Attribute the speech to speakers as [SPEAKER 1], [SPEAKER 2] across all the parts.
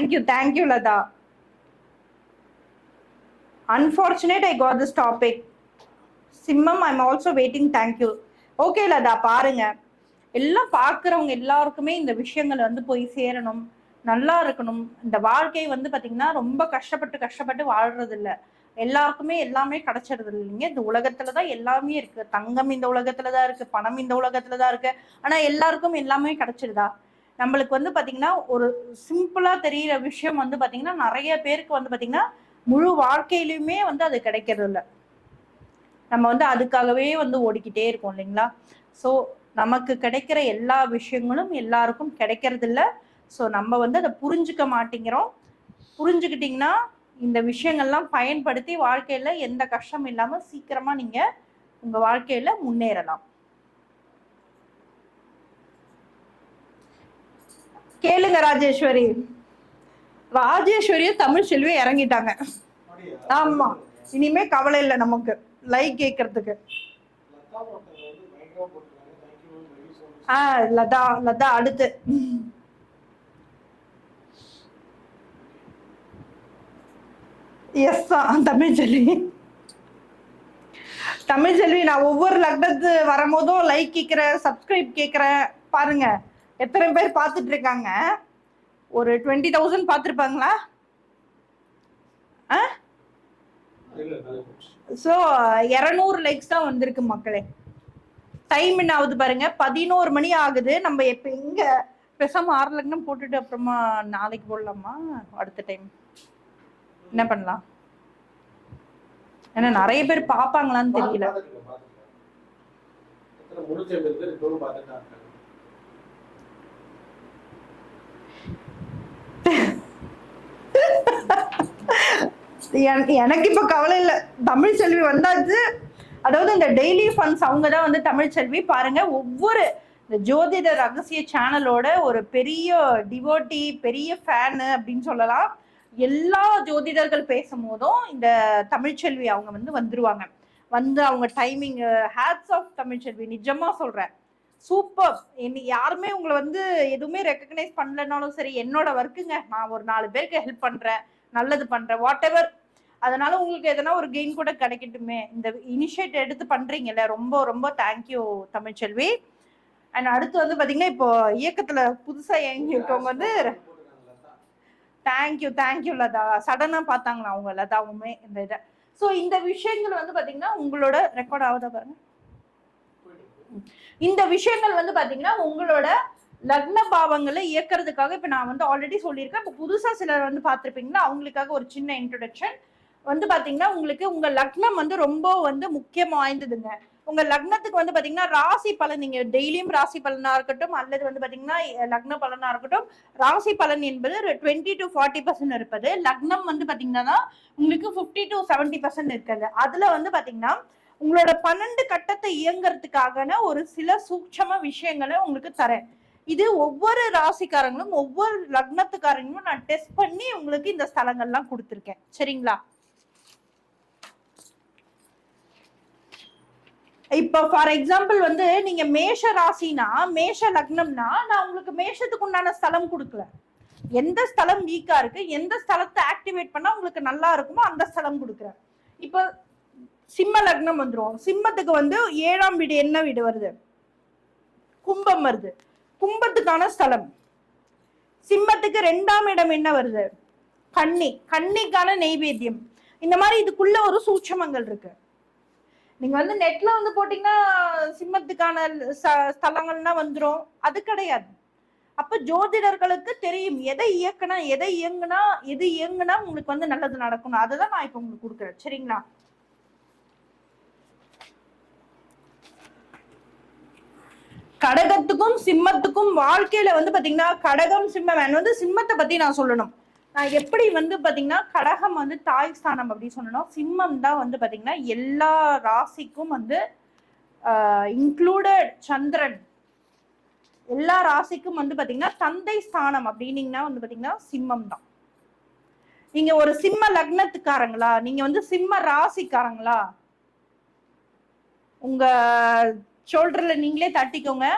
[SPEAKER 1] Thank you thank you Latha unfortunate I got this topic சிம்மம் I'm also waiting thank you okay Latha பாருங்க. எல்லாம் பார்க்குறவங்க எல்லாருக்குமே இந்த விஷயங்கள் வந்து போய் சேரணும் நல்லா இருக்கணும். இந்த வாழ்க்கை வந்து பாத்தீங்கன்னா ரொம்ப கஷ்டப்பட்டு கஷ்டப்பட்டு வாழ்றது இல்லை எல்லாருக்குமே எல்லாமே கிடைச்சிருது இல்லைங்க. இந்த உலகத்துல தான் எல்லாமே இருக்கு. தங்கம் இந்த உலகத்துல தான் இருக்கு பணம் இந்த உலகத்துல தான் இருக்கு. ஆனா எல்லாருக்கும் எல்லாமே கிடைச்சிருதா? நம்மளுக்கு வந்து பாத்தீங்கன்னா ஒரு சிம்பிளா தெரியிற விஷயம் வந்து பாத்தீங்கன்னா நிறைய பேருக்கு வந்து பாத்தீங்கன்னா முழு வாழ்க்கையிலுமே வந்து அது கிடைக்கிறது இல்லை நம்ம வந்து அதுக்காகவே வந்து ஓடிக்கிட்டே இருக்கோம் இல்லைங்களா? ஸோ நமக்கு கிடைக்கிற எல்லா விஷயங்களும் எல்லாருக்கும் கிடைக்கிறது இல்லை ஸோ நம்ம வந்து அதை புரிஞ்சுக்க மாட்டேங்கிறோம். புரிஞ்சுக்கிட்டீங்கன்னா இந்த விஷயங்கள்லாம் பயன்படுத்தி வாழ்க்கையில எந்த கஷ்டம் இல்லாம சீக்கிரமா நீங்க உங்க வாழ்க்கையில முன்னேறலாம். கேளுங்க ராஜேஸ்வரி. ராஜேஸ்வரியும் தமிழ் செல்வி இறங்கிட்டாங்க. ஆமா. இனிமே கவலை இல்லை நமக்கு. லைக் கேட்கறதுக்கு ஆ லதா லதா அடுத்து. எஸ் தமிழ் செல்வி. தமிழ் செல்வி நான் ஒவ்வொரு லக்னத்து வரும்போதும் லைக் கேட்கிறேன் சப்ஸ்கிரைப் கேட்கிறேன் பாருங்க. எத்தனை பேர் பார்த்துட்டு இருக்காங்க ஒரு டுவெண்ட்டி தௌசண்ட் பார்த்துருப்பாங்களா? ஆ? ஸோ இரநூறு லைக்ஸ் தான் வந்திருக்கு மக்களே. டைம் என்ன ஆகுது பாருங்க. பதினோரு மணி ஆகுது. நம்ம எப்போ எங்க பேசாம ஆறு லக்னம் போட்டுட்டு அப்புறமா நாளைக்கு போடலாமா? அடுத்த டைம் என்ன பண்ணலாம்? ஏன்னா நிறைய பேர் பார்ப்பாங்களான்னு தெரியல
[SPEAKER 2] பார்த்துக்கலாம், பார்த்துக்கலாம். எத்தனை முன்னூத்தி ஐம்பது பேர் இப்பவும் பார்த்துட்டு தான் இருக்காங்க.
[SPEAKER 1] எனக்கு எனக்கு இப்ப கவலை இல்லை. தமிழ் செல்வி வந்தாச்சு. அதாவது இந்த டெய்லி ஃபண்ட்ஸ் அவங்க தான் வந்து தமிழ் செல்வி. பாருங்க ஒவ்வொரு இந்த ஜோதிட ரகசிய சேனலோட ஒரு பெரிய டிவோட்டி பெரிய ஃபேனு அப்படின்னு சொல்லலாம். எல்லா ஜோதிடர்கள் பேசும்போதும் இந்த தமிழ்ச்செல்வி அவங்க வந்து வந்துருவாங்க. வந்து அவங்க டைமிங் ஹேட்ஸ் ஆஃப் தமிழ்ச்செல்வி நிஜமா சொல்றேன். சூப்பர். என்ன யாருமே உங்களை வந்து எதுவுமே ரெக்கக்னைஸ் பண்ணலனாலும் சரி என்னோட ஒர்க்குங்க நான் ஒரு நாலு பேருக்கு ஹெல்ப் பண்றேன் நல்லது பண்றேன் வாட் எவர் அதனால உங்களுக்கு எதனா ஒரு கெயின் கூட கிடைக்கட்டுமே. இந்த இனிஷியேட் எடுத்து பண்றீங்கல்ல ரொம்ப ரொம்ப தேங்க்யூ தமிழ்ச்செல்வி. அண்ட் அடுத்து வந்து பாத்தீங்கன்னா இப்போ இயக்கத்துல புதுசா இயங்கி இருக்கவங்க வந்து தேங்க்யூ தேங்க்யூ லதா. சடனா பார்த்தாங்களா அவங்க லதாவுமே இந்த இதை. ஸோ இந்த விஷயங்கள் வந்து பாத்தீங்கன்னா உங்களோட ரெக்கார்ட் ஆகுதா பாருங்க. இந்த விஷயங்கள் வந்து பாத்தீங்கன்னா உங்களோட லக்ன பாவங்களை இயக்கிறதுக்காக இப்ப நான் வந்து ஆல்ரெடி சொல்லியிருக்கேன். இப்போ புதுசா சிலர் வந்து பார்த்திருப்பீங்களா அவங்களுக்காக ஒரு சின்ன இன்ட்ரொடக்ஷன் வந்து பாத்தீங்கன்னா உங்களுக்கு உங்க லக்னம் வந்து ரொம்ப வந்து முக்கியம் வாய்ந்ததுங்க. உங்க லக்னத்துக்கு வந்து பாத்தீங்கன்னா ராசி பலன் நீங்க டெய்லியும் ராசி பலனா இருக்கட்டும் அல்லது வந்து பாத்தீங்கன்னா லக்ன பலனா இருக்கட்டும் ராசி பலன் என்பது டுவெண்ட்டி டு ஃபார்ட்டி பர்சன்ட் இருப்பது. லக்னம் வந்து பாத்தீங்கன்னா உங்களுக்கு ஃபிஃப்டி டு செவன்டி பர்சன்ட் இருக்குது. அதுல வந்து பாத்தீங்கன்னா உங்களோட பன்னெண்டு கட்டத்தை இயங்குறதுக்கான ஒரு சில சூட்சம விஷயங்களை உங்களுக்கு தரேன். இது ஒவ்வொரு ராசிக்காரங்களும் ஒவ்வொரு லக்னத்துக்காரங்களும் நான் டெஸ்ட் பண்ணி உங்களுக்கு இந்த ஸ்தலங்கள்லாம் கொடுத்துருக்கேன். சரிங்களா? இப்போ ஃபார் எக்ஸாம்பிள் வந்து நீங்க மேஷ ராசினா மேஷ லக்னம்னா நான் உங்களுக்கு மேஷத்துக்கு உண்டான ஸ்தலம் கொடுக்கல. எந்த ஸ்தலம் வீக்கா இருக்கு எந்த ஸ்தலத்தை ஆக்டிவேட் பண்ணா உங்களுக்கு நல்லா இருக்குமோ அந்த ஸ்தலம் கொடுக்குறேன். இப்போ சிம்ம லக்னம் வந்துடும் சிம்மத்துக்கு வந்து ஏழாம் வீடு என்ன வீடு வருது? கும்பம் வருது. கும்பத்துக்கான ஸ்தலம். சிம்மத்துக்கு ரெண்டாம் இடம் என்ன வருது? கண்ணி கண்ணிக்கான நெய்வேத்தியம். இந்த மாதிரி இதுக்குள்ள ஒரு சூட்சமங்கள் இருக்கு. நீங்க வந்து நெட்ல வந்து போட்டீங்கன்னா சிம்மத்துக்கான ஸ்தலங்கள்னா வந்துடும் அது கிடையாது. அப்ப ஜோதிடர்களுக்கு தெரியும். எதை இயக்குனா எதை இயங்குனா எது இயங்குனா உங்களுக்கு வந்து நல்லது நடக்கணும். அதை தான் நான் இப்ப உங்களுக்கு கொடுக்குறேன். சரிங்களா? கடகத்துக்கும் சிம்மத்துக்கும் வாழ்க்கையில வந்து பாத்தீங்கன்னா கடகம் சிம்மம் வந்து சிம்மத்தை பத்தி நான் சொல்லணும். நான் எப்படி வந்து பாத்தீங்கன்னா கடகம் வந்து தாய் ஸ்தானம் அப்படின்னு சொல்லணும். சிம்மம் தான் வந்து பாத்தீங்கன்னா எல்லா ராசிக்கும் வந்து இன்க்ளூடட் சந்திரன். எல்லா ராசிக்கும் வந்து பாத்தீங்கன்னா தந்தை ஸ்தானம் அப்படின்னீங்கன்னா வந்து பாத்தீங்கன்னா சிம்மம் தான். நீங்க ஒரு சிம்ம லக்னத்துக்காரங்களா? நீங்க வந்து சிம்ம ராசிக்காரங்களா? உங்க ஷோல்டர்ல நீங்களே தட்டிக்கோங்க.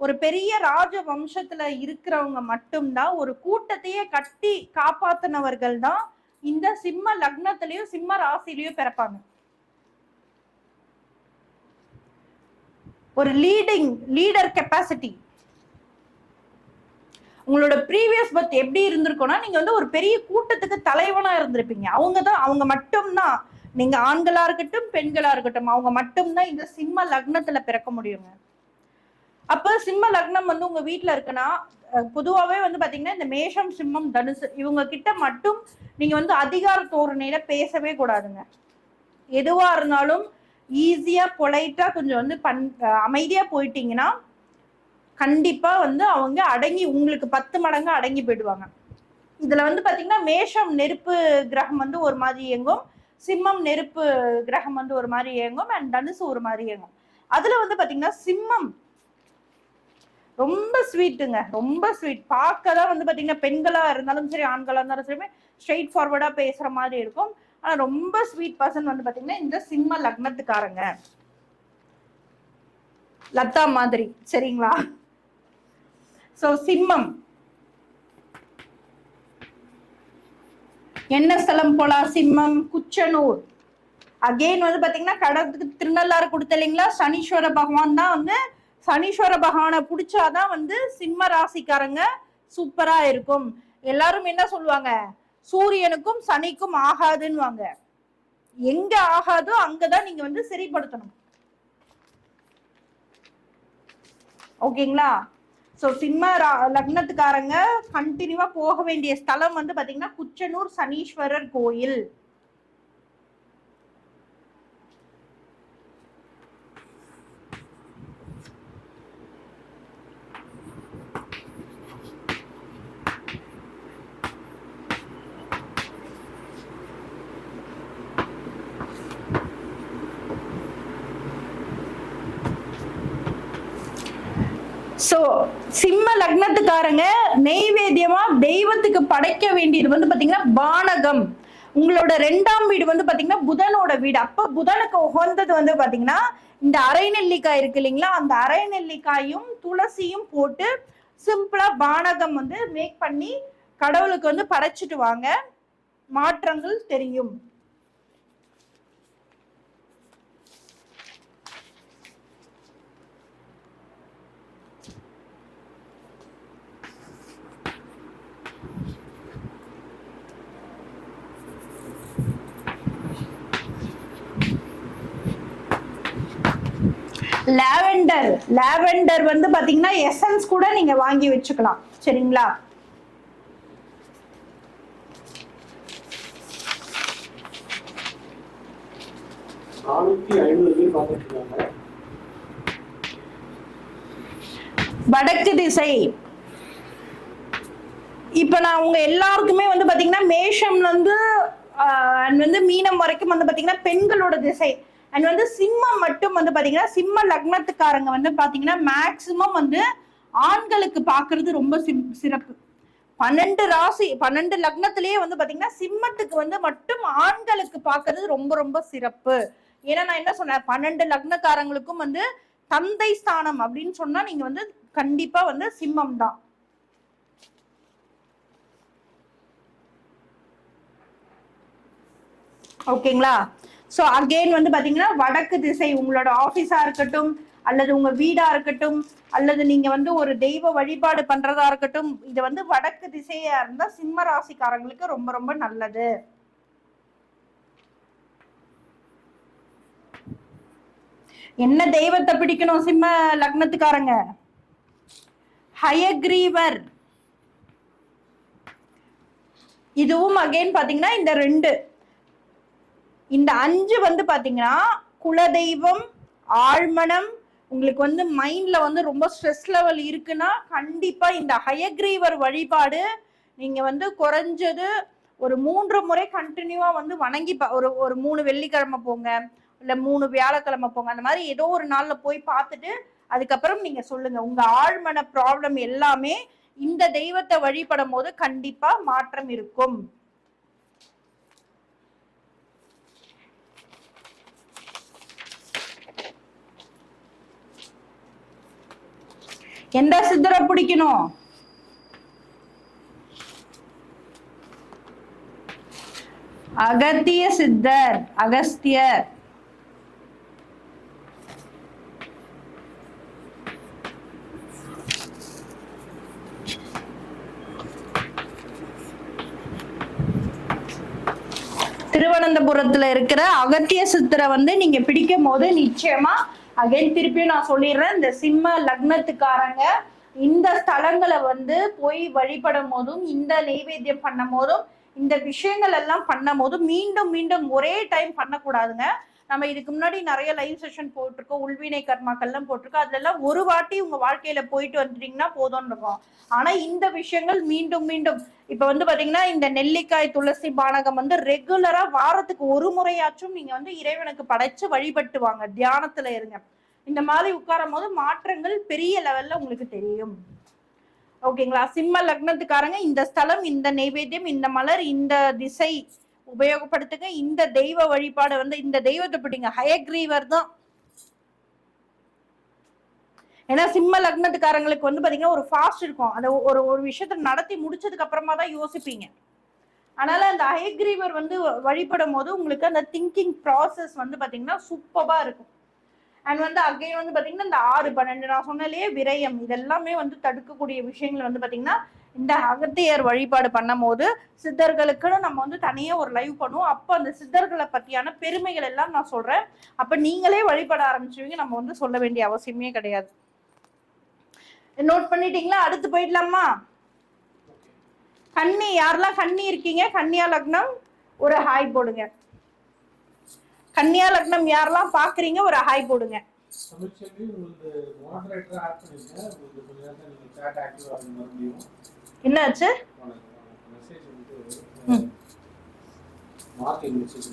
[SPEAKER 1] ஒரு பெரிய ராஜ வம்சத்துல இருக்கிறவங்க மட்டும்தான் ஒரு கூட்டத்தையே கட்டி காப்பாத்தினவர்கள் தான் இந்த சிம்ம லக்னத்திலயும் சிம்ம ராசிலையும் பிறப்பாங்க. ஒரு லீடிங் லீடர் கெப்பாசிட்டி உங்களோட ப்ரீவியஸ் பர்த் எப்படி இருந்திருக்கும்னா நீங்க வந்து ஒரு பெரிய கூட்டத்துக்கு தலைவனா இருந்திருப்பீங்க. அவங்க தான் அவங்க மட்டும்தான். நீங்க ஆண்களா இருக்கட்டும் பெண்களா இருக்கட்டும் அவங்க மட்டும்தான் இந்த சிம்ம லக்னத்துல பிறக்க முடியுங்க. அப்ப சிம்ம லக்னம் வந்து உங்க வீட்டுல இருக்குன்னா பொதுவாகவே வந்து பாத்தீங்கன்னா இந்த மேஷம் சிம்மம் தனுசு இவங்க கிட்ட மட்டும் நீங்க வந்து அதிகார தோரணையில பேசவே கூடாதுங்க. எதுவா இருந்தாலும் ஈஸியா பொலைட்டா கொஞ்சம் வந்து பண் அமைதியா போயிட்டீங்கன்னா கண்டிப்பா வந்து அவங்க அடங்கி உங்களுக்கு பத்து மடங்கு அடங்கி போயிடுவாங்க. இதுல வந்து பாத்தீங்கன்னா மேஷம் நெருப்பு கிரகம் வந்து ஒரு மாதிரி இயங்கும். சிம்மம் நெருப்பு கிரகம் வந்து ஒரு மாதிரி இயங்கும் அண்ட் தனுசு ஒரு மாதிரி இயங்கும். அதுல வந்து பாத்தீங்கன்னா சிம்மம் ரொம்ப ஸ்வீட்டுங்க ரொம்ப ஸ்வீட் பார்க்க தான் வந்து பாத்தீங்கன்னா பெண்களா இருந்தாலும் சரி ஆண்களா இருந்தாலும் சரி ஸ்ட்ரெயிட் ஃபார்வர்டா பேசுற மாதிரி இருக்கும். ஆனா ரொம்ப ஸ்வீட் பர்சன் வந்து பாத்தீங்கன்னா இந்த சிம்ம லக்னத்துக்காரங்க. லதா மாதிரி சரிங்களா? சோ சிம்மம். என்ன ஸ்தலம் போலாம் சிம்மம் குச்சனூர். அகெயின் வந்து பாத்தீங்கன்னா கடத்துக்கு திருநள்ளாறு கொடுத்த இல்லைங்களா? சனீஸ்வர பகவான் தான் வந்து சனீஸ்வர பகவானை பிடிச்சாதான் வந்து சிம்ம ராசிக்காரங்க சூப்பரா இருக்கும். எல்லாரும் என்ன சொல்லுவாங்க? சூரியனுக்கும் சனிக்கும் ஆகாதுன்னுவாங்க. எங்க ஆகாதோ அங்கதான் நீங்க வந்து சரிப்படுத்தணும் ஓகேங்களா? சோ சிம்ம ரா- லக்னத்துக்காரங்க கண்டினியூவா போக வேண்டிய ஸ்தலம் வந்து பாத்தீங்கன்னா குச்சனூர் சனீஸ்வரர் கோயில். சோ சிம்ம லக்னத்துக்காரங்க நெய்வேத்தியமா தெய்வத்துக்கு படைக்க வேண்டியது வந்து பாத்தீங்கன்னா பானகம். உங்களோட ரெண்டாம் வீடு வந்து பாத்தீங்கன்னா புதனோட வீடு. அப்ப புதனுக்கு உகந்தது வந்து பாத்தீங்கன்னா இந்த அரை நெல்லிக்காய் இருக்கு இல்லைங்களா? அந்த அரை நெல்லிக்காயும் துளசியும் போட்டு சிம்பிளா பானகம் வந்து மேக் பண்ணி கடவுளுக்கு வந்து படைச்சிட்டு வாங்க. மாற்றங்கள் தெரியும். லாவெண்டர் லாவெண்டர் வந்து பாத்தீங்கன்னா எசன்ஸ் கூட நீங்க வாங்கி வச்சுக்கலாம். சரிங்களா? வடக்கு திசை. இப்ப நான் உங்க எல்லாருக்குமே வந்து பாத்தீங்கன்னா மேஷம்ல இருந்து அண்ட் வந்து மீனம் வரைக்கும் வந்து பாத்தீங்கன்னா பெண்களோட திசை. அண்ட் வந்து சிம்மம் மட்டும் வந்து பாத்தீங்கன்னா சிம்ம லக்னத்துக்காரங்க வந்து பாத்தீங்கன்னா மேக்சிமம் வந்து ஆண்களுக்கு பாக்குறது ரொம்ப சிம்- சிறப்பு. பன்னெண்டு ராசி பன்னெண்டு லக்னத்திலேயே வந்து பாத்தீங்கன்னா சிம்மத்துக்கு வந்து மட்டும் ஆண்களுக்கு பாக்குறது ரொம்ப ரொம்ப சிறப்பு. ஏன்னா நான் என்ன சொன்னேன் பன்னெண்டு லக்னக்காரங்களுக்கும் வந்து தந்தை ஸ்தானம் அப்படின்னு சொன்னா நீங்க வந்து கண்டிப்பா வந்து சிம்மம் தான். ஓகேங்களா ஸோ அகைன் வந்து பார்த்தீங்கன்னா வடக்கு திசை உங்களோட ஆஃபீஸாக இருக்கட்டும் அல்லது உங்க வீடா இருக்கட்டும் அல்லது நீங்க வந்து ஒரு தெய்வ வழிபாடு பண்றதா இருக்கட்டும் இது வந்து வடக்கு திசையா இருந்தா சிம்ம ராசிக்காரங்களுக்கு ரொம்ப ரொம்ப நல்லது. என்ன தெய்வத்தை பிடிக்கணும் சிம்ம லக்னத்துக்காரங்க? ஹயக்ரீவர். இதுவும் அகைன் பாத்தீங்கன்னா இந்த ரெண்டு. இந்த அஞ்சு வந்து பாத்தீங்கன்னா குலதெய்வம் ஆழ்மனம் உங்களுக்கு வந்து மைண்ட்ல வந்து ரொம்ப ஸ்ட்ரெஸ் லெவல் இருக்குன்னா கண்டிப்பா இந்த ஹயக்ரீவர் வழிபாடு நீங்க வந்து குறைஞ்சது ஒரு மூன்று முறை கண்டினியூவா வந்து வணங்கி பா- ஒரு ஒரு மூணு வெள்ளிக்கிழமை போங்க இல்ல மூணு வியாழக்கிழமை போங்க அந்த மாதிரி ஏதோ ஒரு நாள்ல போய் பார்த்துட்டு அதுக்கப்புறம் நீங்க சொல்லுங்க. உங்க ஆழ்மன ப்ராப்ளம் எல்லாமே இந்த தெய்வத்தை வழிபடும் போது கண்டிப்பா மாற்றம் இருக்கும். எந்த சித்தரை பிடிக்கணும்? அகத்திய சித்தர் அகஸ்தியர். திருவனந்தபுரத்துல இருக்கிற அகத்திய சித்தரை வந்து நீங்க பிடிக்கும் போது நிச்சயமா அகைன் திருப்பியும் நான் சொல்லிடுறேன் இந்த சிம்ம லக்னத்துக்காரங்க இந்த ஸ்தலங்களை வந்து போய் வழிபடும் போதும் இந்த நெய்வேத்தியம் பண்ணும் போதும் இந்த விஷயங்கள் எல்லாம் பண்ணும் போதும் மீண்டும் மீண்டும் ஒரே டைம் பண்ணக்கூடாதுங்க. நம்ம இதுக்கு முன்னாடி நிறைய லைவ் செஷன் போட்டிருக்கோம் உள்வினை கர்மாக்கள்லாம் போட்டிருக்கோம். அதெல்லாம் ஒரு வாட்டி உங்க வாழ்க்கையில போயிட்டு வந்துட்டீங்கன்னா போதும்னு இருக்கும். ஆனா இந்த விஷயங்கள் மீண்டும் மீண்டும் இப்ப வந்து பாத்தீங்கன்னா இந்த நெல்லிக்காய் துளசி பானகம் வந்து ரெகுலரா வாரத்துக்கு ஒரு முறையாச்சும் நீங்க வந்து இறைவனுக்கு படைச்சு வழிபட்டு வாங்க தியானத்துல இருங்க. இந்த மாதிரி உட்காரும் போது மாற்றங்கள் பெரிய லெவல்ல உங்களுக்கு தெரியும். ஓகேங்களா சிம்ம லக்னத்துக்காரங்க இந்த ஸ்தலம் இந்த நைவேத்தியம் இந்த மலர் இந்த திசை உபயோகப்படுத்துங்க. இந்த தெய்வ வழிபாடு வந்து இந்த தெய்வத்தை பிடிங்க. ஹயக்ரீவர் தான். ஏன்னா சிம்ம லக்னத்துக்காரங்களுக்கு வந்து பாத்தீங்கன்னா ஒரு ஃபாஸ்ட் இருக்கும். அந்த ஒரு ஒரு விஷயத்த நடத்தி முடிச்சதுக்கு அப்புறமா தான் யோசிப்பீங்க. அதனால அந்த ஹயக்ரீவர் வந்து வழிபடும் போது உங்களுக்கு அந்த திங்கிங் ப்ராசஸ் வந்து பாத்தீங்கன்னா சூப்பரா இருக்கும். அண்ட் வந்து அகைன் வந்து பாத்தீங்கன்னா இந்த ஆறு பன்னெண்டு நான் சொன்னாலே விரயம். இதெல்லாமே வந்து தடுக்கக்கூடிய விஷயங்கள் வந்து பாத்தீங்கன்னா இந்த அகத்தியர் வழிபாடு பண்ணும் போது சித்தர்களுக்குன்னு நம்ம வந்து தனியா ஒரு லைவ் பண்ணுவோம். அப்போ அந்த சித்தர்களை பத்தியான பெருமைகள் எல்லாம் நான் சொல்றேன். அப்ப நீங்களே வழிபட ஆரம்பிச்சுவீங்க நம்ம வந்து சொல்ல வேண்டிய அவசியமே கிடையாது. நோட் பண்ணிட்டீங்களா? அடுத்து போயிடலாமா? கண்ணி யாரெல்லாம் கண்ணி இருக்கீங்க? கன்னியா லக்னம் ஒரு ஹாய் போடுங்க. கன்னியா லக்னம் யாரெல்லாம் பாக்குறீங்க? ஒரு ஹாய் போடுங்க.
[SPEAKER 2] தமிழ்ச்செல்வி உங்களுக்கு மாடரேட்டரா ஆட் பண்ணிருக்கேன் உங்களுக்கு கொஞ்சம் நேரத்தில் நீங்க சேட் ஆக்டிவ் ஆகும் மறுபடியும்.
[SPEAKER 1] என்னாச்சு
[SPEAKER 2] மெசேஜ் வந்து
[SPEAKER 1] ம்.
[SPEAKER 2] Marking message